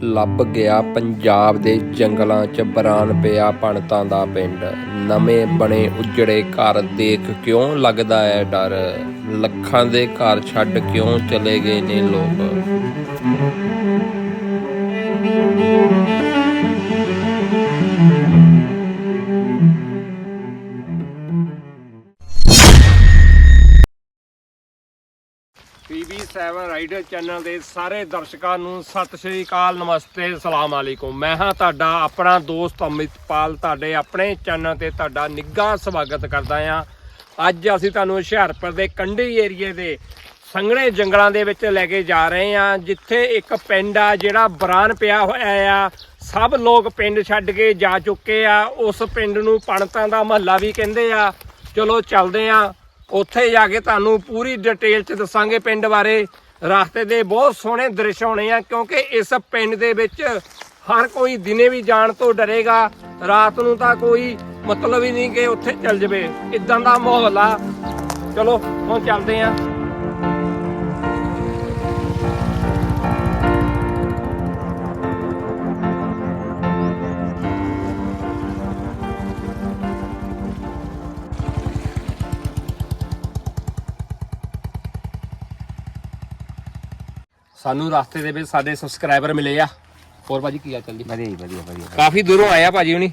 ਲੱਭ ਗਿਆ ਪੰਜਾਬ ਦੇ ਜੰਗਲਾਂ 'ਚ ਬਰਾਨ ਪਿਆ ਪਣਤਾਂ ਦਾ ਪਿੰਡ। ਨਵੇਂ ਬਣੇ ਉਜੜੇ ਘਰ ਦੇਖ ਕਿਉਂ ਲੱਗਦਾ ਹੈ ਡਰ? ਲੱਖਾਂ ਦੇ ਘਰ ਛੱਡ ਕਿਉਂ ਚਲੇ ਗਏ ਨੇ ਲੋਕ? PB7 ਰਾਈਡਰ ਚੈਨਲ ਦੇ ਸਾਰੇ ਦਰਸ਼ਕਾਂ ਨੂੰ ਸਤਿ ਸ਼੍ਰੀ ਅਕਾਲ, ਨਮਸਤੇ, ਸਲਾਮ ਅਲੈਕੁਮ। ਮੈਂ ਹਾਂ ਤੁਹਾਡਾ ਆਪਣਾ ਦੋਸਤ ਅਮਿਤਪਾਲ, ਤੁਹਾਡੇ ਆਪਣੇ ਚੈਨਲ ਤੇ ਤੁਹਾਡਾ ਨਿੱਘਾ ਸਵਾਗਤ ਕਰਦਾ ਹਾਂ। ਅੱਜ ਅਸੀਂ ਤੁਹਾਨੂੰ ਹੁਸ਼ਿਆਰਪੁਰ ਦੇ ਕੰਢੀ ਏਰੀਏ ਦੇ ਸੰਘਣੇ ਜੰਗਲਾਂ ਦੇ ਵਿੱਚ ਲੈ ਕੇ ਜਾ ਰਹੇ ਹਾਂ, ਜਿੱਥੇ ਇੱਕ ਪਿੰਡ ਆ ਜਿਹੜਾ ਬਰਾਨ ਪਿਆ ਹੋਇਆ ਆ। ਸਭ ਲੋਕ ਪਿੰਡ ਛੱਡ ਕੇ ਜਾ ਚੁੱਕੇ ਆ। ਉਸ ਪਿੰਡ ਨੂੰ ਪਣਤਾਂ ਦਾ ਮਹੱਲਾ ਵੀ ਕਹਿੰਦੇ ਆ। ਚਲੋ ਚੱਲਦੇ ਆ ਉੱਥੇ ਜਾ ਕੇ ਤੁਹਾਨੂੰ ਪੂਰੀ ਡਿਟੇਲ ਚ ਦੱਸਾਂਗੇ ਪਿੰਡ ਬਾਰੇ। ਰਸਤੇ ਦੇ ਬਹੁਤ ਸੋਹਣੇ ਦ੍ਰਿਸ਼ ਹੋਣੇ ਆ, ਕਿਉਂਕਿ ਇਸ ਪਿੰਡ ਦੇ ਵਿੱਚ ਹਰ ਕੋਈ ਦਿਨੇ ਵੀ ਜਾਣ ਤੋਂ ਡਰੇਗਾ। ਰਾਤ ਨੂੰ ਤਾਂ ਕੋਈ ਮਤਲਬ ਹੀ ਨਹੀਂ ਕਿ ਉੱਥੇ ਚੱਲ ਜਵੇ। ਇਦਾਂ ਦਾ ਮਾਹੌਲ ਆ। ਚਲੋ, ਹੁਣ ਚੱਲਦੇ ਆ। ਸਾਨੂੰ ਰਸਤੇ ਦੇ ਵਿੱਚ ਸਾਡੇ ਸਬਸਕ੍ਰਾਈਬਰ ਮਿਲੇ ਆ। ਹੋਰ ਭਾਜੀ ਕੀ ਆ ਚੱਲਦੀ ਵਧੀਆ ਜੀ ਵਧੀਆ ਵਧੀਆ। ਕਾਫੀ ਦੂਰੋਂ ਆਏ ਆ ਭਾਜੀ ਹੁਣੀ।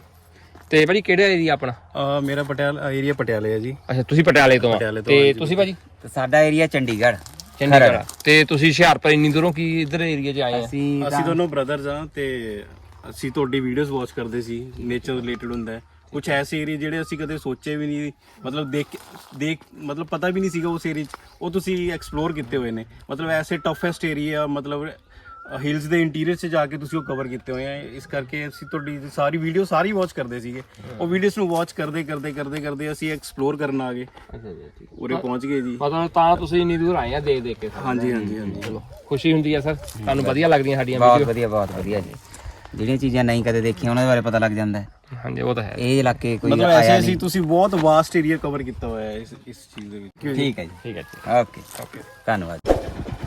ਤੇ ਭਾਜੀ ਕਿਹੜਾ ਏਰੀਆ ਆਪਣਾ? ਅ, ਮੇਰਾ ਪਟਿਆਲਾ ਏਰੀਆ ਪਟਿਆਲੇ ਹੈ ਜੀ। ਅੱਛਾ ਤੁਸੀਂ ਪਟਿਆਲੇ ਤੋਂ ਆ। ਪਟਿਆਲੇ ਤੋਂ। ਤੁਸੀਂ ਭਾਜੀ? ਤੇ ਸਾਡਾ ਏਰੀਆ ਚੰਡੀਗੜ੍ਹ ਚੰਡੀਗੜ੍ਹ। ਆ। ਤੇ ਤੁਸੀਂ ਹੁਸ਼ਿਆਰਪੁਰ ਇੰਨੀ ਦੂਰੋਂ ਕੀ ਇਧਰ ਏਰੀਆ 'ਚ ਆਏ ਆ? ਅਸੀਂ ਅਸੀਂ ਦੋਨੋਂ ਬ੍ਰਦਰਸ ਆ ਤੇ ਅਸੀਂ ਤੁਹਾਡੀ ਵੀਡੀਓਜ਼ ਵਾਚ ਕਰਦੇ ਸੀ ਨੇਚਰ ਰਿਲੇਟਡ ਹੁੰਦਾ ਹੈ। ਕੁਝ ਐਸੇ ਏਰੀਆ ਜਿਹੜੇ ਅਸੀਂ ਕਦੇ ਸੋਚੇ ਵੀ ਨਹੀਂ ਮਤਲਬ ਦੇਖ ਦੇਖ ਮਤਲਬ ਪਤਾ ਵੀ ਨਹੀਂ ਸੀਗਾ ਉਸ ਏਰੀਆ 'ਚ। ਉਹ ਤੁਸੀਂ ਐਕਸਪਲੋਰ ਕੀਤੇ ਹੋਏ ਨੇ। ਮਤਲਬ ਐਸੇ ਟਫੈਸਟ ਏਰੀਆ ਮਤਲਬ ਹਿਲਸ ਦੇ ਇੰਟੀਰੀਅਰ 'ਚ ਜਾ ਕੇ ਤੁਸੀਂ ਉਹ ਕਵਰ ਕੀਤੇ ਹੋਏ ਆ। ਇਸ ਕਰਕੇ ਅਸੀਂ ਤੁਹਾਡੀ ਸਾਰੀ ਵੀਡੀਓ ਸਾਰੀ ਵਾਚ ਕਰਦੇ ਸੀਗੇ। ਉਹ ਵੀਡੀਓਜ਼ ਨੂੰ ਵਾਚ ਕਰਦੇ ਕਰਦੇ ਕਰਦੇ ਕਰਦੇ ਅਸੀਂ ਐਕਸਪਲੋਰ ਕਰਨ ਆ ਗਏ। ਉਰੇ ਪਹੁੰਚ ਗਏ ਜੀ। ਮਤਲਬ ਤਾਂ ਤੁਸੀਂ ਇੰਨੀ ਦੂਰ ਆਏ ਆ ਦੇਖ ਦੇਖ ਕੇ। ਹਾਂਜੀ ਹਾਂਜੀ ਹਾਂਜੀ। ਚਲੋ ਖੁਸ਼ੀ ਹੁੰਦੀ ਆ ਸਰ। ਤੁਹਾਨੂੰ ਵਧੀਆ ਲੱਗਦੀਆਂ ਸਾਡੀਆਂ ਬਹੁਤ ਵੀਡੀਓ ਵਧੀਆ ਬਹੁਤ ਵਧੀਆ ਜੀ। ਜਿਹੜੀਆਂ ਚੀਜ਼ਾਂ ਨਹੀਂ ਕਦੇ ਦੇਖੀਆਂ ਉਹਨਾਂ ਦੇ ਬਾਰੇ ਪਤਾ ਲੱਗ ਜਾਂਦਾ ਹੈ। ਹਾਂਜੀ ਉਹ ਤਾਂ ਹੈ। ਇਹ ਇਲਾਕੇ ਕੋਈ ਮਤਲਬ ਆਇਆ ਐਸੇ ਨਹੀਂ। ਅਸੀਂ ਤੁਸੀਂ ਬਹੁਤ ਵਾਸਟ ਏਰੀਆ ਕਵਰ ਕੀਤਾ ਹੋਇਆ ਹੈ ਇਸ ਇਸ ਚੀਜ਼ ਦੇ ਵਿੱਚ। ਠੀਕ ਹੈ ਜੀ। ਠੀਕ ਹੈ ਜੀ। ਓਕੇ ਓਕੇ ਧੰਨਵਾਦ।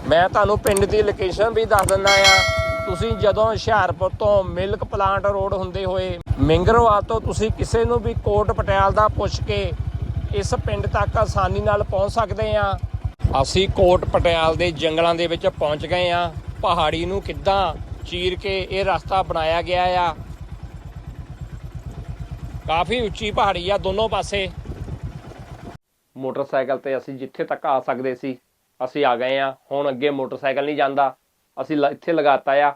ਮੈਂ ਤੁਹਾਨੂੰ ਪਿੰਡ ਦੀ ਲੋਕੇਸ਼ਨ ਵੀ ਦੱਸ ਦਿੰਦਾ ਆ ਤੁਸੀਂ ਜਦੋਂ ਹੁਸ਼ਿਆਰਪੁਰ ਤੋਂ ਮਿਲਕ ਪਲਾਂਟ ਰੋਡ ਹੁੰਦੇ ਹੋਏ ਮਿੰਗਰਵਾਲ ਤੋਂ ਤੁਸੀਂ ਕਿਸੇ ਨੂੰ ਵੀ ਕੋਟ ਪਟਿਆਲ ਦਾ ਪੁੱਛ ਕੇ ਇਸ ਪਿੰਡ ਤੱਕ ਆਸਾਨੀ ਨਾਲ ਪਹੁੰਚ ਸਕਦੇ ਆ ਅਸੀਂ ਕੋਟ ਪਟਿਆਲ ਦੇ ਜੰਗਲਾਂ ਦੇ ਵਿੱਚ ਪਹੁੰਚ ਗਏ ਆ ਪਹਾੜੀ ਨੂੰ ਕਿੱਦਾਂ ਚੀਰ ਕੇ ਇਹ ਰਸਤਾ ਬਣਾਇਆ ਗਿਆ ਆ। ਕਾਫੀ ਉੱਚੀ ਪਹਾੜੀ ਆ ਦੋਨੋਂ ਪਾਸੇ। ਮੋਟਰਸਾਈਕਲ ਤੇ ਅਸੀਂ ਜਿੱਥੇ ਤੱਕ ਆ ਸਕਦੇ ਸੀ, ਅਸੀਂ ਆ ਗਏ ਆ। ਹੁਣ ਅੱਗੇ ਮੋਟਰਸਾਈਕਲ ਨਹੀਂ ਜਾਂਦਾ। ਅਸੀਂ ਇੱਥੇ ਲਗਾਤਾ ਆ।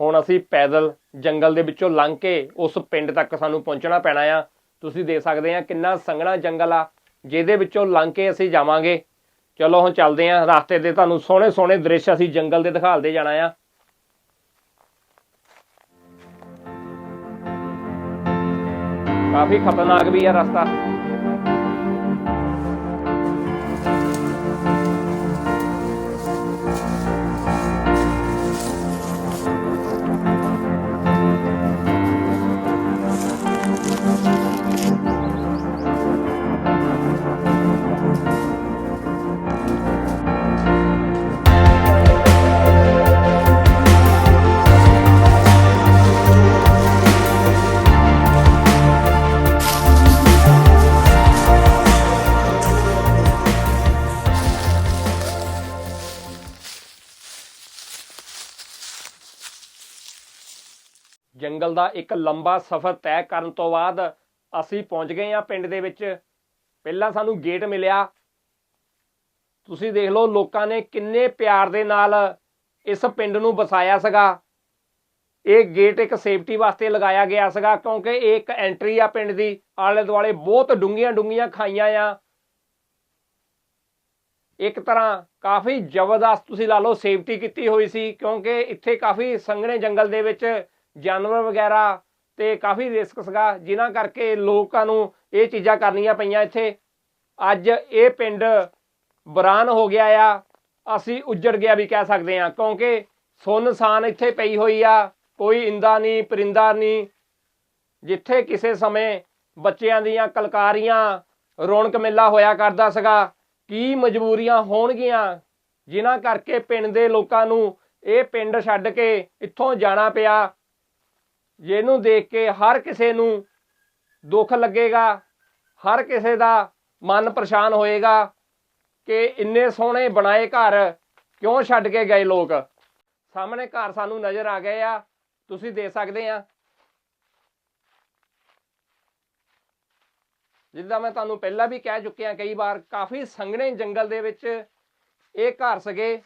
ਹੁਣ ਅਸੀਂ ਪੈਦਲ ਜੰਗਲ ਦੇ ਵਿੱਚੋਂ ਲੰਘ ਕੇ ਉਸ ਪਿੰਡ ਤੱਕ ਸਾਨੂੰ ਪਹੁੰਚਣਾ ਪੈਣਾ ਆ। ਤੁਸੀਂ ਦੇਖ ਸਕਦੇ ਆ ਕਿੰਨਾ ਸੰਘਣਾ ਜੰਗਲ ਆ, ਜਿਹਦੇ ਵਿੱਚੋਂ ਲੰਘ ਕੇ ਅਸੀਂ ਜਾਵਾਂਗੇ। ਚਲੋ ਹੁਣ ਚੱਲਦੇ ਆ। ਰਸਤੇ ਦੇ ਤੁਹਾਨੂੰ ਸੋਹਣੇ ਸੋਹਣੇ ਦ੍ਰਿਸ਼ ਅਸੀਂ ਜੰਗਲ ਦੇ ਦਿਖਾਲਦੇ ਜਾਣਾ ਆ। ਕਾਫੀ ਖਤਰਨਾਕ ਵੀ ਹੈ ਰਸਤਾ। ਜੰਗਲ ਦਾ ਇੱਕ ਲੰਬਾ ਸਫ਼ਰ ਤੈਅ ਕਰਨ ਤੋਂ ਬਾਅਦ ਅਸੀਂ ਪਹੁੰਚ ਗਏ ਹਾਂ ਪਿੰਡ ਦੇ ਵਿੱਚ। ਪਹਿਲਾਂ ਸਾਨੂੰ ਗੇਟ ਮਿਲਿਆ। ਤੁਸੀਂ ਦੇਖ ਲਓ ਲੋਕਾਂ ਨੇ ਕਿੰਨੇ ਪਿਆਰ ਦੇ ਨਾਲ ਇਸ ਪਿੰਡ ਨੂੰ ਵਸਾਇਆ ਸੀਗਾ। ਇਹ ਗੇਟ ਇੱਕ ਸੇਫਟੀ ਵਾਸਤੇ ਲਗਾਇਆ ਗਿਆ ਸੀਗਾ ਕਿਉਂਕਿ ਇਹ ਇੱਕ ਐਂਟਰੀ ਆ ਪਿੰਡ ਦੀ। ਆਲੇ ਦੁਆਲੇ ਬਹੁਤ ਡੂੰਘੀਆਂ ਡੂੰਘੀਆਂ ਖਾਈਆਂ ਆ। ਇੱਕ ਤਰ੍ਹਾਂ ਕਾਫੀ ਜ਼ਬਰਦਸਤ ਤੁਸੀਂ ਲਾ ਲਓ ਸੇਫਟੀ ਕੀਤੀ ਹੋਈ ਸੀ ਕਿਉਂਕਿ ਇੱਥੇ ਕਾਫੀ ਸੰਘਣੇ ਜੰਗਲ ਦੇ ਵਿੱਚ ਜਾਨਵਰ ਵਗੈਰਾ ਤੇ ਕਾਫੀ ਰਿਸਕ ਸੀਗਾ ਜਿਨ੍ਹਾਂ ਕਰਕੇ ਲੋਕਾਂ ਨੂੰ ਇਹ ਚੀਜ਼ਾਂ ਕਰਨੀਆਂ ਪਈਆਂ ਇੱਥੇ। ਅੱਜ ਇਹ ਪਿੰਡ ਬਰਾਨ ਹੋ ਗਿਆ ਆ। ਅਸੀਂ ਉੱਜੜ ਗਿਆ ਵੀ ਕਹਿ ਸਕਦੇ ਹਾਂ, ਕਿਉਂਕਿ ਸੁੰਨਸਾਨ ਇੱਥੇ ਪਈ ਹੋਈ ਆ। ਕੋਈ ਇੰਦਾ ਨਹੀਂ ਪਰਿੰਦਾ ਨਹੀਂ ਜਿੱਥੇ ਕਿਸੇ ਸਮੇਂ ਬੱਚਿਆਂ ਦੀਆਂ ਕਲਕਾਰੀਆਂ, ਰੌਣਕ ਮੇਲਾ ਹੋਇਆ ਕਰਦਾ ਸੀਗਾ, ਕੀ ਮਜਬੂਰੀਆਂ ਹੋਣਗੀਆਂ, ਜਿਨ੍ਹਾਂ ਕਰਕੇ ਪਿੰਡ ਦੇ ਲੋਕਾਂ ਨੂੰ ਇਹ ਪਿੰਡ ਛੱਡ ਕੇ ਇੱਥੋਂ ਜਾਣਾ ਪਿਆ। ਜਿਹਨੂੰ ਦੇਖ ਕੇ ਹਰ ਕਿਸੇ ਨੂੰ ਦੁੱਖ ਲੱਗੇਗਾ, ਹਰ ਕਿਸੇ ਦਾ ਮਨ ਪਰੇਸ਼ਾਨ ਹੋਏਗਾ ਕਿ ਇੰਨੇ ਸੋਹਣੇ ਬਣਾਏ ਘਰ ਕਿਉਂ ਛੱਡ ਕੇ ਗਏ ਲੋਕ? ਸਾਹਮਣੇ ਘਰ ਸਾਨੂੰ ਨਜ਼ਰ ਆ ਗਏ ਆ। ਤੁਸੀਂ ਦੇ ਸਕਦੇ ਆ। ਜਿੱਦਾਂ ਮੈਂ ਤੁਹਾਨੂੰ ਪਹਿਲਾਂ ਵੀ ਕਹਿ ਚੁੱਕਿਆ ਕਈ ਵਾਰ ਕਾਫੀ ਸੰਘਣੇ ਜੰਗਲ ਦੇ ਵਿੱਚ ਇਹ ਘਰ ਸਗੇ।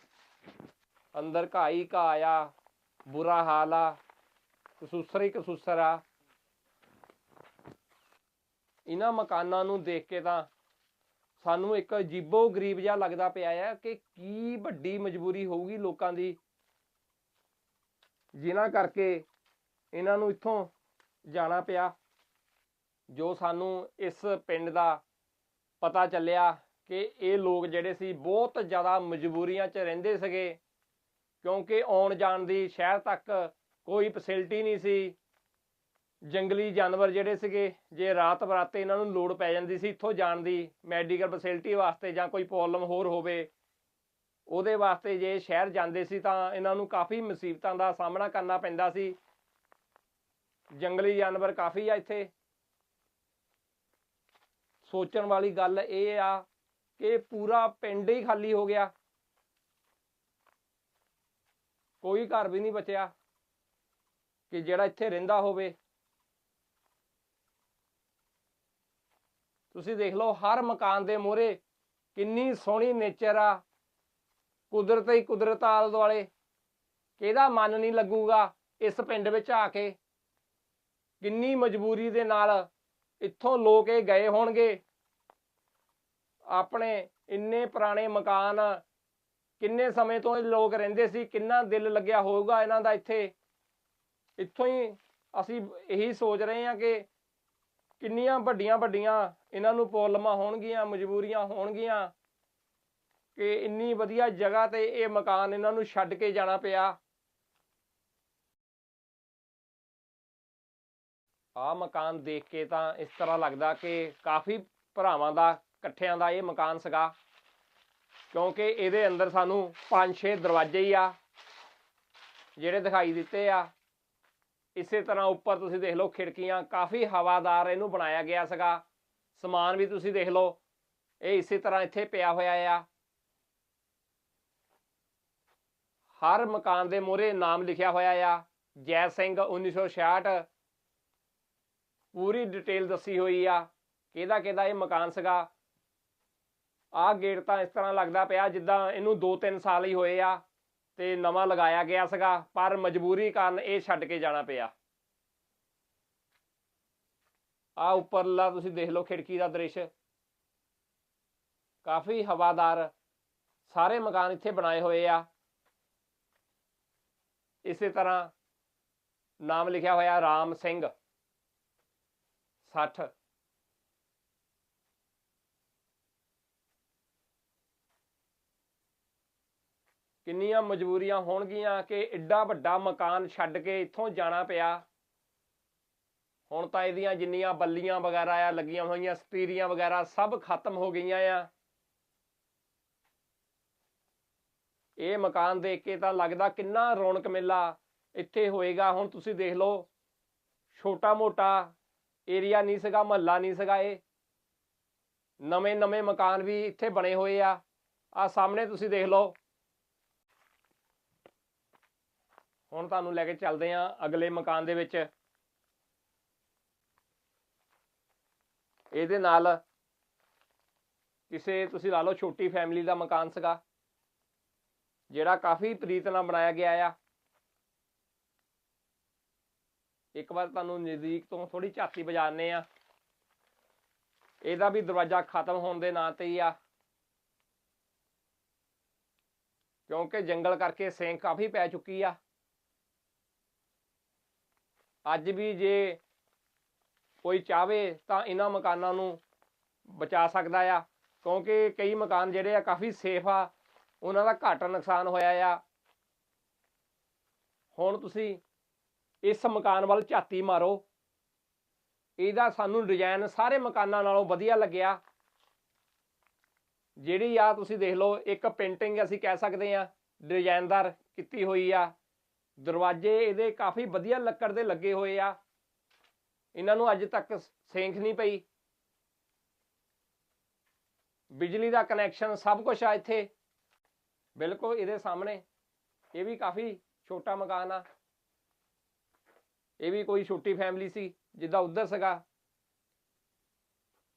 ਅੰਦਰ ਘਾਈ ਘਾਹ ਆ, ਬੁਰਾ ਹਾਲ ਆ। ਕਸੂਸਰ ਹੀ ਕਸੂਸਰ ਆ। ਇਹਨਾਂ ਮਕਾਨਾਂ ਨੂੰ ਦੇਖ ਕੇ ਤਾਂ ਸਾਨੂੰ ਇੱਕ ਅਜੀਬੋ ਗਰੀਬ ਜਿਹਾ ਲੱਗਦਾ ਪਿਆ ਆ ਕਿ ਕੀ ਵੱਡੀ ਮਜਬੂਰੀ ਹੋਊਗੀ ਲੋਕਾਂ ਦੀ। ਜਿਨ੍ਹਾਂ ਕਰਕੇ ਇਹਨਾਂ ਨੂੰ ਇੱਥੋਂ ਜਾਣਾ ਪਿਆ, ਜੋ ਸਾਨੂੰ ਇਸ ਪਿੰਡ ਦਾ ਪਤਾ ਚੱਲਿਆ ਕਿ ਇਹ ਲੋਕ ਜਿਹੜੇ ਸੀ ਬਹੁਤ ਜ਼ਿਆਦਾ ਮਜਬੂਰੀਆਂ 'ਚ ਰਹਿੰਦੇ ਸੀਗੇ, ਕਿਉਂਕਿ ਆਉਣ ਜਾਣ ਦੀ ਸ਼ਹਿਰ ਤੱਕ ਕੋਈ ਫੈਸਿਲਿਟੀ ਨਹੀਂ ਸੀ। ਜੰਗਲੀ ਜਾਨਵਰ ਜਿਹੜੇ ਸੀਗੇ, ਜੇ ਰਾਤ ਬਰਾਤੇ ਇਹਨਾਂ ਨੂੰ ਲੋੜ ਪੈ ਜਾਂਦੀ ਸੀ ਇੱਥੋਂ ਜਾਣ ਦੀ ਮੈਡੀਕਲ ਫੈਸਿਲਿਟੀ ਵਾਸਤੇ ਜਾਂ ਕੋਈ ਪ੍ਰੋਬਲਮ ਹੋਰ ਹੋਵੇ, ਉਹਦੇ ਵਾਸਤੇ ਜੇ ਸ਼ਹਿਰ ਜਾਂਦੇ ਸੀ ਤਾਂ ਇਹਨਾਂ ਨੂੰ ਕਾਫੀ ਮੁਸੀਬਤਾਂ ਦਾ ਸਾਹਮਣਾ ਕਰਨਾ ਪੈਂਦਾ ਸੀ। ਜੰਗਲੀ ਜਾਨਵਰ ਕਾਫੀ ਆ ਇੱਥੇ। ਸੋਚਣ ਵਾਲੀ ਗੱਲ ਇਹ ਆ ਕਿ ਪੂਰਾ ਪਿੰਡ ਹੀ ਖਾਲੀ ਹੋ ਗਿਆ। ਕੋਈ ਘਰ ਵੀ ਨਹੀਂ ਬਚਿਆ। ਕਿ ਜਿਹੜਾ ਇੱਥੇ ਰਹਿੰਦਾ ਹੋਵੇ। ਤੁਸੀਂ ਦੇਖ ਲਓ, ਹਰ ਮਕਾਨ ਦੇ ਮੂਹਰੇ ਕਿੰਨੀ ਸੋਹਣੀ ਨੇਚਰ ਆ। ਕੁਦਰਤ ਹੀ ਕੁਦਰਤ ਆਲ ਦੁਆਲੇ। ਕਿਹਦਾ ਮਨ ਨਹੀਂ ਲੱਗੂਗਾ ਇਸ ਪਿੰਡ ਵਿੱਚ ਆ ਕੇ? ਕਿੰਨੀ ਮਜਬੂਰੀ ਦੇ ਨਾਲ ਇੱਥੋਂ ਲੋਕ ਇਹ ਗਏ ਹੋਣਗੇ। ਆਪਣੇ ਇੰਨੇ ਪੁਰਾਣੇ ਮਕਾਨ ਕਿੰਨੇ ਸਮੇਂ ਤੋਂ ਇਹ ਲੋਕ ਰਹਿੰਦੇ ਸੀ, ਕਿੰਨਾ ਦਿਲ ਲੱਗਿਆ ਹੋਊਗਾ ਇਹਨਾਂ ਦਾ ਇੱਥੇ? ਇੱਥੋਂ ਹੀ ਅਸੀਂ ਇਹੀ ਸੋਚ ਰਹੇ ਹਾਂ ਕਿ ਕਿੰਨੀਆਂ ਵੱਡੀਆਂ ਵੱਡੀਆਂ ਇਹਨਾਂ ਨੂੰ ਪ੍ਰੋਬਲਮਾਂ ਹੋਣਗੀਆਂ, ਮਜਬੂਰੀਆਂ ਹੋਣਗੀਆਂ ਕਿ ਇੰਨੀ ਵਧੀਆ ਜਗ੍ਹਾ ਤੇ ਇਹ ਮਕਾਨ ਇਹਨਾਂ ਨੂੰ ਛੱਡ ਕੇ ਜਾਣਾ ਪਿਆ। ਆ ਮਕਾਨ ਦੇਖ ਕੇ ਤਾਂ ਇਸ ਤਰ੍ਹਾਂ ਲੱਗਦਾ ਕਿ ਕਾਫੀ ਭਰਾਵਾਂ ਦਾ, ਇਕੱਠਿਆਂ ਦਾ ਇਹ ਮਕਾਨ ਸੀਗਾ, ਕਿਉਂਕਿ ਇਹਦੇ ਅੰਦਰ ਸਾਨੂੰ 5-6 ਦਰਵਾਜ਼ੇ ਹੀ ਆ, ਜਿਹੜੇ ਦਿਖਾਈ ਦਿੱਤੇ ਆ। ਇਸੇ ਤਰ੍ਹਾਂ ਉੱਪਰ ਤੁਸੀਂ ਦੇਖ ਲਓ ਖਿੜਕੀਆਂ, ਕਾਫੀ ਹਵਾਦਾਰ ਇਹਨੂੰ ਬਣਾਇਆ ਗਿਆ ਸੀਗਾ। ਸਮਾਨ ਵੀ ਤੁਸੀਂ ਦੇਖ ਲਓ, ਇਹ ਇਸੇ ਤਰ੍ਹਾਂ ਇੱਥੇ ਪਿਆ ਹੋਇਆ ਆ। ਹਰ ਮਕਾਨ ਦੇ ਮੂਹਰੇ ਨਾਮ ਲਿਖਿਆ ਹੋਇਆ ਆ, ਜੈ ਸਿੰਘ 1966 ਪੂਰੀ ਡਿਟੇਲ ਦੱਸੀ ਹੋਈ ਆ, ਕਿਹਦਾ ਕਿਹਦਾ ਇਹ ਮਕਾਨ ਸੀਗਾ। ਆਹ ਗੇਟ ਤਾਂ ਇਸ ਤਰ੍ਹਾਂ ਲੱਗਦਾ ਪਿਆ ਜਿੱਦਾਂ ਇਹਨੂੰ 2-3 ਸਾਲ ਹੀ ਹੋਏ ਆ। ਤੇ ਨਵਾਂ ਲਗਾਇਆ ਗਿਆ ਸੀਗਾ, ਪਰ ਮਜਬੂਰੀ ਕਾਰਨ ਇਹ ਛੱਡ ਕੇ ਜਾਣਾ ਪਿਆ। ਆ ਉੱਪਰਲਾ ਤੁਸੀਂ ਦੇਖ ਲਓ ਖਿੜਕੀ ਦਾ ਦ੍ਰਿਸ਼। ਕਾਫੀ ਹਵਾਦਾਰ ਸਾਰੇ ਮਕਾਨ ਇੱਥੇ ਬਣਾਏ ਹੋਏ ਆ। ਇਸੇ ਤਰ੍ਹਾਂ ਨਾਮ ਲਿਖਿਆ ਹੋਇਆ ਰਾਮ ਸਿੰਘ 60 ਕਿੰਨੀਆਂ ਮਜਬੂਰੀਆਂ ਹੋਣਗੀਆਂ ਕਿ ਐਡਾ ਵੱਡਾ ਮਕਾਨ ਛੱਡ ਕੇ ਇੱਥੋਂ ਜਾਣਾ ਪਿਆ। ਹੁਣ ਤਾਂ ਇਹਦੀਆਂ ਜਿੰਨੀਆਂ ਬੱਲੀਆਂ ਵਗੈਰਾ ਆ, ਲੱਗੀਆਂ ਹੋਈਆਂ, ਸਪੀਰੀਆਂ ਵਗੈਰਾ ਸਭ ਖਤਮ ਹੋ ਗਈਆਂ ਆ। ਇਹ ਮਕਾਨ ਦੇਖ ਕੇ ਤਾਂ ਲੱਗਦਾ ਕਿੰਨਾ ਰੌਣਕ ਮੇਲਾ ਇੱਥੇ ਹੋਏਗਾ। ਹੁਣ ਤੁਸੀਂ ਦੇਖ ਲਓ ਛੋਟਾ ਮੋਟਾ ਏਰੀਆ ਨਹੀਂ ਸੀਗਾ, ਮਹੱਲਾ ਨਹੀਂ ਸੀਗਾ ਇਹ। ਨਵੇਂ ਨਵੇਂ ਮਕਾਨ ਵੀ ਇੱਥੇ ਬਣੇ ਹੋਏ ਆ। ਆ ਸਾਹਮਣੇ ਤੁਸੀਂ ਦੇਖ ਲਓ ਹੁਣ ਤੁਹਾਨੂੰ ਲੈ ਕੇ ਚੱਲਦੇ ਆ ਅਗਲੇ ਮਕਾਨ ਦੇ ਵਿੱਚ। ਇਹਦੇ ਨਾਲ ਕਿਸੇ, ਤੁਸੀਂ ਲਾ ਲਓ ਛੋਟੀ ਫੈਮਿਲੀ ਦਾ ਮਕਾਨ ਸੀਗਾ, ਜਿਹੜਾ ਕਾਫੀ ਪ੍ਰੀਤ ਨਾਲ ਬਣਾਇਆ ਗਿਆ ਆ। ਇੱਕ ਵਾਰ ਤੁਹਾਨੂੰ ਨਜ਼ਦੀਕ ਤੋਂ ਥੋੜੀ ਝਾਤੀ ਵਜਾਣੇ ਆ ਇਹਦਾ ਵੀ ਦਰਵਾਜ਼ਾ ਖਤਮ ਹੋਣ ਦੇ ਨਾਂ ਤੇ ਹੀ ਆ। ਕਿਉਂਕਿ ਜੰਗਲ ਕਰਕੇ ਸੇਂਕ ਕਾਫੀ ਪੈ ਚੁੱਕੀ ਆ। ਅੱਜ ਵੀ ਜੇ ਕੋਈ ਚਾਵੇ ਤਾਂ ਇਹਨਾਂ ਮਕਾਨਾਂ ਨੂੰ ਬਚਾ ਸਕਦਾ ਆ, ਕਿਉਂਕਿ ਕਈ ਮਕਾਨ ਜਿਹੜੇ ਆ ਕਾਫੀ ਸੇਫ ਆ, ਉਹਨਾਂ ਦਾ ਘੱਟ ਨੁਕਸਾਨ ਹੋਇਆ ਆ। ਹੁਣ ਤੁਸੀਂ ਇਸ ਮਕਾਨ ਵੱਲ ਝਾਤੀ ਮਾਰੋ। ਇਹਦਾ ਸਾਨੂੰ ਡਿਜ਼ਾਈਨ ਸਾਰੇ ਮਕਾਨਾਂ ਨਾਲੋਂ ਵਧੀਆ ਲੱਗਿਆ। ਜਿਹੜੀ ਆ ਤੁਸੀਂ ਦੇਖ ਲਓ, ਇੱਕ ਪੇਂਟਿੰਗ ਅਸੀਂ ਕਹਿ ਸਕਦੇ ਆ ਡਿਜ਼ਾਈਨਦਾਰ ਕੀਤੀ ਹੋਈ ਆ। ਦਰਵਾਜ਼ੇ ਇਹਦੇ ਕਾਫੀ ਵਧੀਆ ਲੱਕੜ ਦੇ ਲੱਗੇ ਹੋਏ ਆ। ਇਹਨਾਂ ਨੂੰ ਅੱਜ ਤੱਕ ਸੇਂਖ ਨਹੀਂ ਪਈ। ਬਿਜਲੀ ਦਾ ਕਨੈਕਸ਼ਨ ਸਭ ਕੁਝ ਆ ਇੱਥੇ। ਬਿਲਕੁਲ ਇਹਦੇ ਸਾਹਮਣੇ। ਇਹ ਵੀ ਕਾਫੀ ਛੋਟਾ ਮਕਾਨ ਆ। ਇਹ ਵੀ ਕੋਈ ਛੋਟੀ ਫੈਮਿਲੀ ਸੀ, ਜਿੱਦਾਂ ਉੱਧਰ ਸੀਗਾ।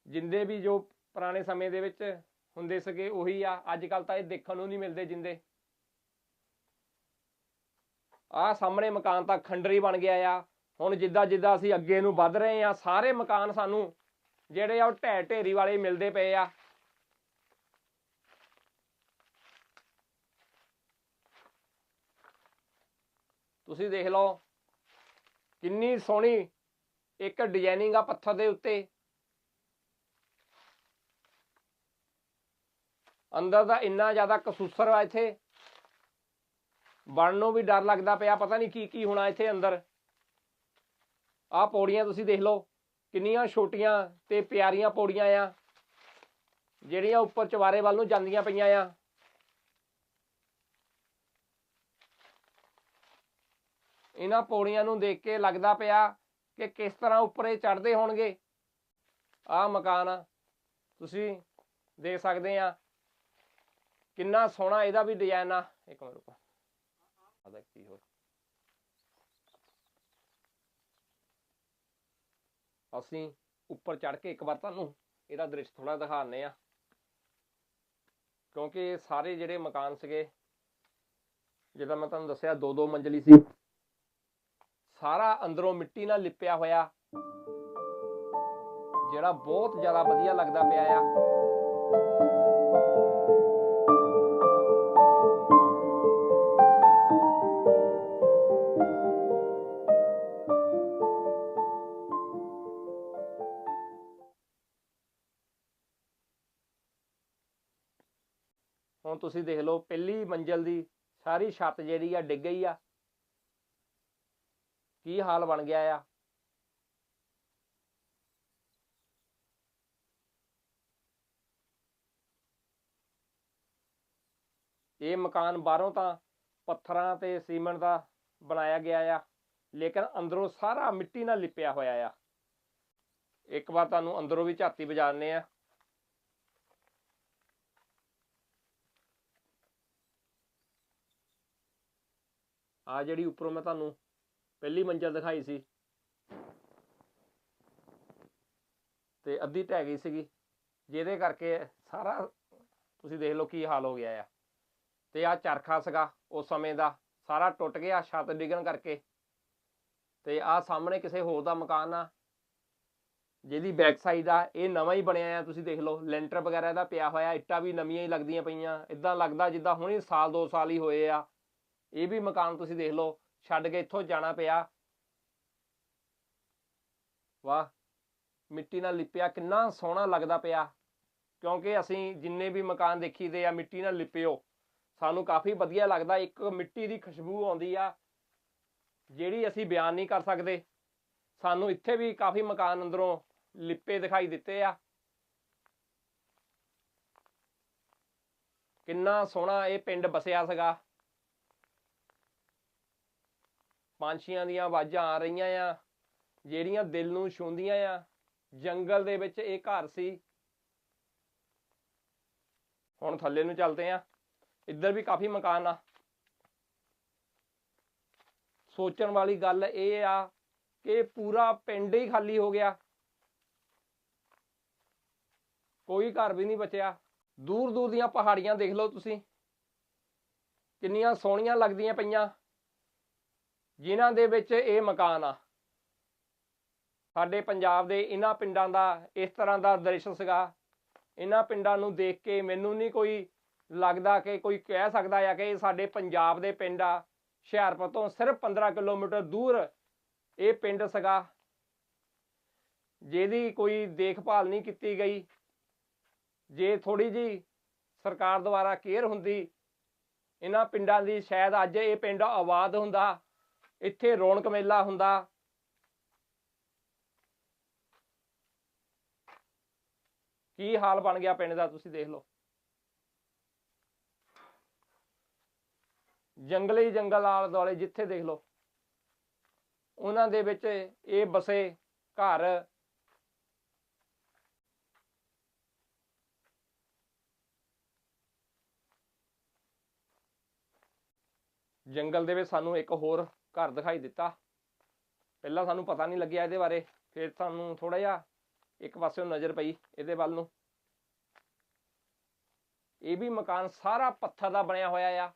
ਜਿੰਦੇ ਵੀ ਜੋ ਪੁਰਾਣੇ ਸਮੇਂ ਦੇ ਵਿੱਚ ਹੁੰਦੇ ਸੀਗੇ, ਉਹੀ ਆ। ਅੱਜ ਕੱਲ ਤਾਂ ਇਹ ਦੇਖਣ ਨੂੰ ਨਹੀਂ ਮਿਲਦੇ ਜਿੰਦੇ। ਆ ਸਾਹਮਣੇ ਮਕਾਨ ਤਾਂ ਖੰਡਰੀ ਬਣ ਗਿਆ ਆ। ਹੁਣ ਜਿੱਦਾਂ ਜਿੱਦਾਂ ਅਸੀਂ ਅੱਗੇ ਨੂੰ ਵੱਧ ਰਹੇ ਆ, ਸਾਰੇ ਮਕਾਨ ਸਾਨੂੰ ਜਿਹੜੇ ਆ ਉਹ ਢਹਿ ਢੇਰੀ ਵਾਲੇ ਮਿਲਦੇ ਪਏ ਆ। ਤੁਸੀਂ ਦੇਖ ਲਓ, ਕਿੰਨੀ ਸੋਹਣੀ ਇੱਕ ਡਿਜ਼ਾਈਨਿੰਗ ਆ ਪੱਥਰ ਦੇ ਉੱਤੇ। ਅੰਦਰ ਦਾ ਇੰਨਾ ਜ਼ਿਆਦਾ ਕਸੂਸਰ ਆ ਇੱਥੇ। ਬਣਨ ਨੂੰ ਵੀ ਡਰ ਲੱਗਦਾ ਪਿਆ, ਪਤਾ ਨਹੀਂ ਕੀ ਕੀ ਹੋਣਾ ਇੱਥੇ ਅੰਦਰ। ਆਹ ਪੌੜੀਆਂ ਤੁਸੀਂ ਦੇਖ ਲਓ, ਕਿੰਨੀਆਂ ਛੋਟੀਆਂ ਤੇ ਪਿਆਰੀਆਂ ਪੌੜੀਆਂ ਆ, ਜਿਹੜੀਆਂ ਉੱਪਰ ਚਵਾਰੇ ਵੱਲ ਨੂੰ ਜਾਂਦੀਆਂ ਪਈਆਂ ਆ। ਇਹਨਾਂ ਪੌੜੀਆਂ ਨੂੰ ਦੇਖ ਕੇ ਲੱਗਦਾ ਪਿਆ ਕਿ ਕਿਸ ਤਰ੍ਹਾਂ ਉੱਪਰ ਇਹ ਚੜਦੇ ਹੋਣਗੇ। ਆਹ ਮਕਾਨ ਆ, ਤੁਸੀਂ ਦੇਖ ਸਕਦੇ ਆ। ਕਿੰਨਾ ਸੋਹਣਾ ਇਹਦਾ ਵੀ ਡਿਜ਼ਾਈਨ ਆ। ਇੱਕ ਮਿੰਟ ਰੁਕੋ। ਆਦਾ ਕੀ ਹੋ ਅਸੀਂ ਉੱਪਰ ਚੜ੍ਹ ਕੇ ਇੱਕ ਵਾਰ ਤੁਹਾਨੂੰ ਇਹਦਾ ਦ੍ਰਿਸ਼ ਥੋੜਾ ਦਿਖਾਣੇ ਆ ਕਿਉਂਕਿ ਇਹ ਸਾਰੇ ਜਿਹੜੇ ਮਕਾਨ ਸੀਗੇ, ਜਿੱਦਾਂ ਮੈਂ ਤੁਹਾਨੂੰ ਦੱਸਿਆ ਦੋ ਦੋ ਮੰਜ਼ਲੀ ਸੀ। ਸਾਰਾ ਅੰਦਰੋਂ ਮਿੱਟੀ ਨਾਲ ਲਿਪਿਆ ਹੋਇਆ। ਜਿਹੜਾ ਬਹੁਤ ਜ਼ਿਆਦਾ ਵਧੀਆ ਲੱਗਦਾ ਪਿਆ ਆ। ਹੁਣ ਤੁਸੀਂ ਦੇਖ ਲਓ, ਪਹਿਲੀ ਮੰਜ਼ਲ ਦੀ ਸਾਰੀ ਛੱਤ ਜਿਹੜੀ ਆ ਡਿੱਗ ਗਈ ਆ। ਕੀ ਹਾਲ ਬਣ ਗਿਆ ਆ? ਇਹ ਮਕਾਨ ਬਾਹਰੋਂ ਤਾਂ ਪੱਥਰਾਂ ਤੇ ਸੀਮੈਂਟ ਦਾ ਬਣਾਇਆ ਗਿਆ ਆ, ਲੇਕਿਨ ਅੰਦਰੋਂ ਸਾਰਾ ਮਿੱਟੀ ਨਾਲ ਲਿਪਿਆ ਹੋਇਆ ਆ। ਇੱਕ ਵਾਰ ਤੁਹਾਨੂੰ ਅੰਦਰੋਂ ਵੀ ਝਾਤੀ ਵਜਾਣੇ ਆ। ਆ ਜਿਹੜੀ ਉੱਪਰੋਂ ਮੈਂ ਤੁਹਾਨੂੰ ਪਹਿਲੀ ਮੰਜ਼ਲ ਦਿਖਾਈ ਸੀ। ਤੇ ਅੱਧੀ ਢਹਿ ਗਈ ਸੀਗੀ, ਜਿਹਦੇ ਕਰਕੇ ਸਾਰਾ ਤੁਸੀਂ ਦੇਖ ਲਓ ਕੀ ਹਾਲ ਹੋ ਗਿਆ ਆ। ਤੇ ਆ ਚਰਖਾ ਸੀਗਾ ਉਸ ਸਮੇਂ ਦਾ, ਸਾਰਾ ਟੁੱਟ ਗਿਆ, ਛੱਤ ਡਿੱਗਣ ਕਰਕੇ। ਤੇ ਆ ਸਾਹਮਣੇ ਕਿਸੇ ਹੋਰ ਦਾ ਮਕਾਨ ਆ, ਜਿਹਦੀ ਬੈਕ ਸਾਈਡ ਆ, ਇਹ ਨਵਾਂ ਹੀ ਬਣਿਆ ਆ, ਤੁਸੀਂ ਦੇਖ ਲਓ, ਲੈਂਟਰ ਵਗੈਰਾ ਇਹਦਾ ਪਿਆ ਹੋਇਆ, ਇੱਟਾਂ ਵੀ ਨਵੀਆਂ ਹੀ ਲੱਗਦੀਆਂ ਪਈਆਂ ਇਦਾਂ ਲੱਗਦਾ ਜਿੱਦਾਂ ਹੁਣੇ ਸਾਲ ਦੋ ਸਾਲ ਹੀ ਹੋਏ ਆ। ਇਹ ਵੀ ਮਕਾਨ ਤੁਸੀਂ ਦੇਖ ਲਓ, ਛੱਡ ਕੇ ਇੱਥੋਂ ਜਾਣਾ ਪਿਆ। ਵਾਹ, ਮਿੱਟੀ ਨਾਲ ਲਿਪਿਆ, ਕਿੰਨਾ ਸੋਹਣਾ ਲੱਗਦਾ ਪਿਆ। ਕਿਉਂਕਿ ਅਸੀਂ ਜਿੰਨੇ ਵੀ ਮਕਾਨ ਦੇਖੀਦੇ ਆ, ਮਿੱਟੀ ਨਾਲ ਲਿਪਿਓ, ਸਾਨੂੰ ਕਾਫੀ ਵਧੀਆ ਲੱਗਦਾ। ਇੱਕ ਮਿੱਟੀ ਦੀ ਖੁਸ਼ਬੂ ਆਉਂਦੀ ਆ, ਜਿਹੜੀ ਅਸੀਂ ਬਿਆਨ ਨਹੀਂ ਕਰ ਸਕਦੇ। ਸਾਨੂੰ ਇੱਥੇ ਵੀ ਕਾਫੀ ਮਕਾਨ ਅੰਦਰੋਂ ਲਿਪੇ ਦਿਖਾਈ ਦਿੱਤੇ ਆ। ਕਿੰਨਾ ਸੋਹਣਾ ਇਹ ਪਿੰਡ ਬਸਿਆ ਸੀਗਾ। ਪੰਛੀਆਂ ਦੀਆਂ ਆਵਾਜ਼ਾਂ ਆ ਰਹੀਆਂ ਆ, ਜਿਹੜੀਆਂ ਦਿਲ ਨੂੰ ਛੂੰਦੀਆਂ ਆ। ਜੰਗਲ ਦੇ ਵਿੱਚ ਇਹ ਘਰ ਸੀ। ਹੁਣ ਥੱਲੇ ਨੂੰ ਚੱਲਦੇ ਆ। ਇੱਧਰ ਵੀ ਕਾਫੀ ਮਕਾਨ ਆ। ਸੋਚਣ ਵਾਲੀ ਗੱਲ ਇਹ ਆ ਕਿ ਪੂਰਾ ਪਿੰਡ ਹੀ ਖਾਲੀ ਹੋ ਗਿਆ। ਕੋਈ ਘਰ ਵੀ ਨਹੀਂ ਬਚਿਆ। ਦੂਰ ਦੂਰ ਦੀਆਂ ਪਹਾੜੀਆਂ ਦੇਖ ਲਓ ਤੁਸੀਂ। ਕਿੰਨੀਆਂ ਸੋਹਣੀਆਂ ਲੱਗਦੀਆਂ ਪਈਆਂ। ਜਿਨ੍ਹਾਂ ਦੇ ਵਿੱਚ ਇਹ ਮਕਾਨ ਆ। ਸਾਡੇ ਪੰਜਾਬ ਦੇ ਇਹਨਾਂ ਪਿੰਡਾਂ ਦਾ ਇਸ ਤਰ੍ਹਾਂ ਦਾ ਦ੍ਰਿਸ਼ ਸੀਗਾ। ਇਹਨਾਂ ਪਿੰਡਾਂ ਨੂੰ ਦੇਖ ਕੇ ਮੈਨੂੰ ਨਹੀਂ ਕੋਈ ਲੱਗਦਾ ਕਿ ਕੋਈ ਕਹਿ ਸਕਦਾ ਆ ਕਿ ਇਹ ਸਾਡੇ ਪੰਜਾਬ ਦੇ ਪਿੰਡ ਆ। ਹੁਸ਼ਿਆਰਪੁਰ ਤੋਂ ਸਿਰਫ 15 ਕਿਲੋਮੀਟਰ ਦੂਰ ਇਹ ਪਿੰਡ ਸੀਗਾ। ਜਿਹਦੀ ਕੋਈ ਦੇਖਭਾਲ ਨਹੀਂ ਕੀਤੀ ਗਈ। ਜੇ ਥੋੜੀ ਜੀ ਸਰਕਾਰ ਦੁਆਰਾ ਕੇਅਰ ਹੁੰਦੀ ਇਹਨਾਂ ਪਿੰਡਾਂ ਦੀ ਸ਼ਾਇਦ ਅੱਜ ਇਹ ਪਿੰਡ ਆਬਾਦ ਹੁੰਦਾ। ਇੱਥੇ ਰੌਣਕ ਮੇਲਾ ਹੁੰਦਾ। ਕੀ ਹਾਲ ਬਣ ਗਿਆ ਪਿੰਡ ਦਾ ਤੁਸੀਂ ਦੇਖ ਲਓ। ਜੰਗਲੀ ਜੰਗਲ ਆਲੇ ਦੁਆਲੇ ਜਿੱਥੇ ਦੇਖ ਲਓ। ਉਹਨਾਂ ਦੇ ਵਿੱਚ ਇਹ ਬਸੇ ਘਰ। ਜੰਗਲ ਦੇ ਵਿੱਚ ਸਾਨੂੰ ਇੱਕ ਹੋਰ ਘਰ ਦਿਖਾਈ ਦਿੱਤਾ। ਪਹਿਲਾਂ ਸਾਨੂੰ ਪਤਾ ਨਹੀਂ ਲੱਗਿਆ ਇਹਦੇ ਬਾਰੇ, ਫਿਰ ਸਾਨੂੰ ਥੋੜਾ ਜਿਹਾ ਇੱਕ ਪਾਸਿਓਂ ਨਜ਼ਰ ਪਈ ਇਹਦੇ ਵੱਲ ਨੂੰ। ਇਹ ਵੀ ਮਕਾਨ ਸਾਰਾ ਪੱਥਰ ਦਾ ਬਣਿਆ ਹੋਇਆ ਆ।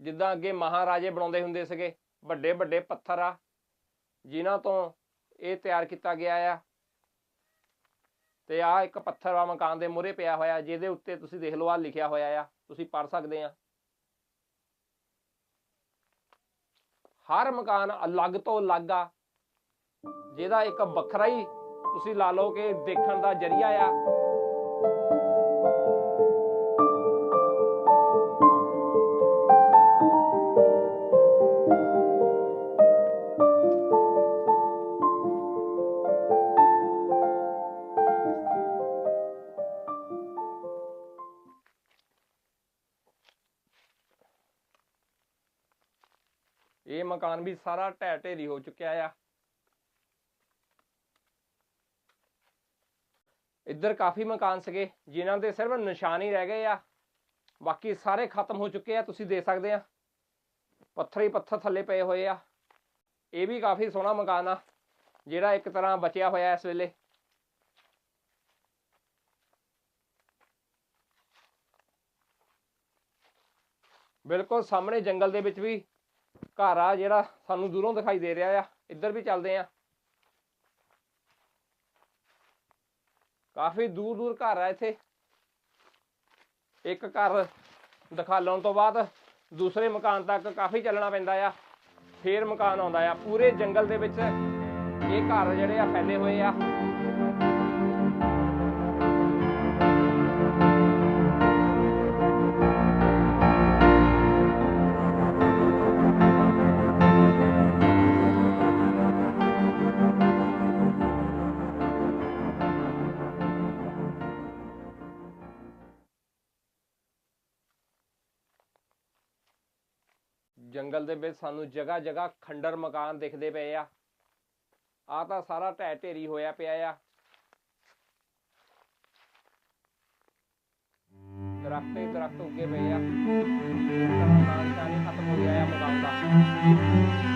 ਜਿੱਦਾਂ ਅੱਗੇ ਮਹਾਰਾਜੇ ਬਣਾਉਂਦੇ ਹੁੰਦੇ ਸੀਗੇ ਵੱਡੇ ਵੱਡੇ ਪੱਥਰ ਆ, ਜਿਨ੍ਹਾਂ ਤੋਂ ਇਹ ਤਿਆਰ ਕੀਤਾ ਗਿਆ ਆ। ਤੇ ਆ ਇੱਕ ਪੱਥਰ ਆ ਮਕਾਨ ਦੇ ਮੂਹਰੇ ਪਿਆ ਹੋਇਆ, ਜਿਹਦੇ ਉੱਤੇ ਤੁਸੀਂ ਦੇਖ ਲਓ ਆ ਲਿਖਿਆ ਹੋਇਆ ਆ, ਤੁਸੀਂ ਪੜ੍ਹ ਸਕਦੇ ਆ। ਹਰ ਮਕਾਨ ਅਲੱਗ ਤੋਂ ਅਲੱਗ ਆ। ਜਿਹਦਾ ਇੱਕ ਵੱਖਰਾ ਹੀ ਤੁਸੀਂ ਲਾ ਲਓ ਕਿ ਦੇਖਣ ਦਾ ਜਰੀਆ ਆ। ਇਹ ਮਕਾਨ ਵੀ ਸਾਰਾ ਢਹਿ ਢੇਰੀ ਹੋ ਚੁੱਕਿਆ ਆ। ਇੱਧਰ ਕਾਫੀ ਮਕਾਨ ਸੀਗੇ, ਜਿਨ੍ਹਾਂ ਦੇ ਸਿਰਫ ਨਿਸ਼ਾਨ ਹੀ ਰਹਿ ਗਏ ਆ। ਬਾਕੀ ਸਾਰੇ ਖਤਮ ਹੋ ਚੁੱਕੇ ਆ, ਤੁਸੀਂ ਦੇਖ ਸਕਦੇ ਆ। ਪੱਥਰ ਹੀ ਪੱਥਰ ਥੱਲੇ ਪਏ ਹੋਏ ਆ। ਇਹ ਵੀ ਕਾਫੀ ਸੋਹਣਾ ਮਕਾਨ ਆ, ਜਿਹੜਾ ਇੱਕ ਤਰ੍ਹਾਂ ਬਚਿਆ ਹੋਇਆ ਇਸ ਵੇਲੇ। ਬਿਲਕੁਲ ਸਾਹਮਣੇ ਜੰਗਲ ਦੇ ਵਿੱਚ ਵੀ ਘਰ ਆ ਜਿਹੜਾ ਸਾਨੂੰ ਦੂਰੋਂ ਦਿਖਾਈ ਦੇ ਰਿਹਾ ਆ, ਇੱਧਰ ਵੀ ਚੱਲਦੇ ਆ। ਕਾਫੀ ਦੂਰ ਦੂਰ ਘਰ ਆ ਇੱਥੇ। ਇੱਕ ਘਰ ਦਿਖਾ ਲਾਉਣ ਤੋਂ ਬਾਅਦ ਦੂਸਰੇ ਮਕਾਨ ਤੱਕ ਕਾਫੀ ਚੱਲਣਾ ਪੈਂਦਾ ਆ। ਫੇਰ ਮਕਾਨ ਆਉਂਦਾ ਆ। ਪੂਰੇ ਜੰਗਲ ਦੇ ਵਿੱਚ ਇਹ ਘਰ ਜਿਹੜੇ ਆ ਫੈਲੇ ਹੋਏ ਆ। ਜੰਗਲ ਦੇ ਵਿੱਚ ਸਾਨੂੰ ਜਗ੍ਹਾ ਜਗ੍ਹਾ ਖੰਡਰ ਮਕਾਨ ਦਿਖਦੇ ਪਏ ਆ। ਆ ਤਾਂ ਸਾਰਾ ਢਹਿ ਢੇਰੀ ਹੋਇਆ ਪਿਆ ਆ। ਦਰਖਤ ਹੀ ਦਰਖਤ ਉੱਗੇ ਪਏ ਆ। ਮਕਾਨ ਚਾਰੇ ਖਤਮ ਹੋ ਗਿਆ ਆ ਮਕਾਨ ਦਾ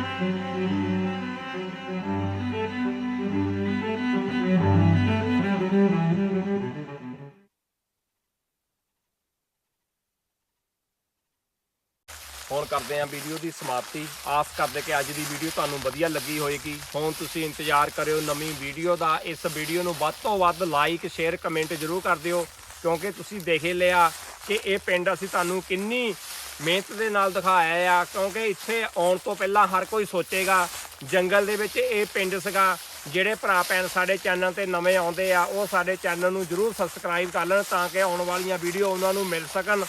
ਹੁਣ ਕਰਦੇ ਹਾਂ ਵੀਡੀਓ ਦੀ ਸਮਾਪਤੀ। ਆਸ ਕਰਦੇ ਕਿ ਅੱਜ ਦੀ ਵੀਡੀਓ ਤੁਹਾਨੂੰ ਵਧੀਆ ਲੱਗੀ ਹੋਏਗੀ। ਹੁਣ ਤੁਸੀਂ ਇੰਤਜ਼ਾਰ ਕਰਿਓ ਨਵੀਂ ਵੀਡੀਓ ਦਾ। ਇਸ ਵੀਡੀਓ ਨੂੰ ਵੱਧ ਤੋਂ ਵੱਧ ਲਾਈਕ ਸ਼ੇਅਰ ਕਮੈਂਟ ਜ਼ਰੂਰ ਕਰ ਦਿਓ। ਕਿਉਂਕਿ ਤੁਸੀਂ ਦੇਖ ਲਿਆ ਕਿ ਇਹ ਪਿੰਡ ਅਸੀਂ ਤੁਹਾਨੂੰ ਕਿੰਨੀ ਮਿਹਨਤ ਦੇ ਨਾਲ ਦਿਖਾਇਆ ਆ। ਕਿਉਂਕਿ ਇੱਥੇ ਆਉਣ ਤੋਂ ਪਹਿਲਾਂ ਹਰ ਕੋਈ ਸੋਚੇਗਾ, ਜੰਗਲ ਦੇ ਵਿੱਚ ਇਹ ਪਿੰਡ ਸੀਗਾ। ਜਿਹੜੇ ਭਰਾ ਭੈਣ ਸਾਡੇ ਚੈਨਲ ਤੇ ਨਵੇਂ ਆਉਂਦੇ ਆ, ਉਹ ਸਾਡੇ ਚੈਨਲ ਨੂੰ ਜਰੂਰ ਸਬਸਕ੍ਰਾਈਬ ਕਰ ਲੈਣ ਤਾਂ ਕਿ ਆਉਣ ਵਾਲੀਆਂ ਵੀਡੀਓ ਉਹਨਾਂ ਨੂੰ ਮਿਲ ਸਕਣ।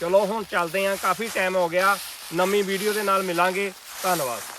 ਚਲੋ ਹੁਣ ਚੱਲਦੇ ਆਂ ਕਾਫੀ ਟਾਈਮ ਹੋ ਗਿਆ। ਨਵੀਂ ਵੀਡੀਓ ਦੇ ਨਾਲ ਮਿਲਾਂਗੇ। ਧੰਨਵਾਦ।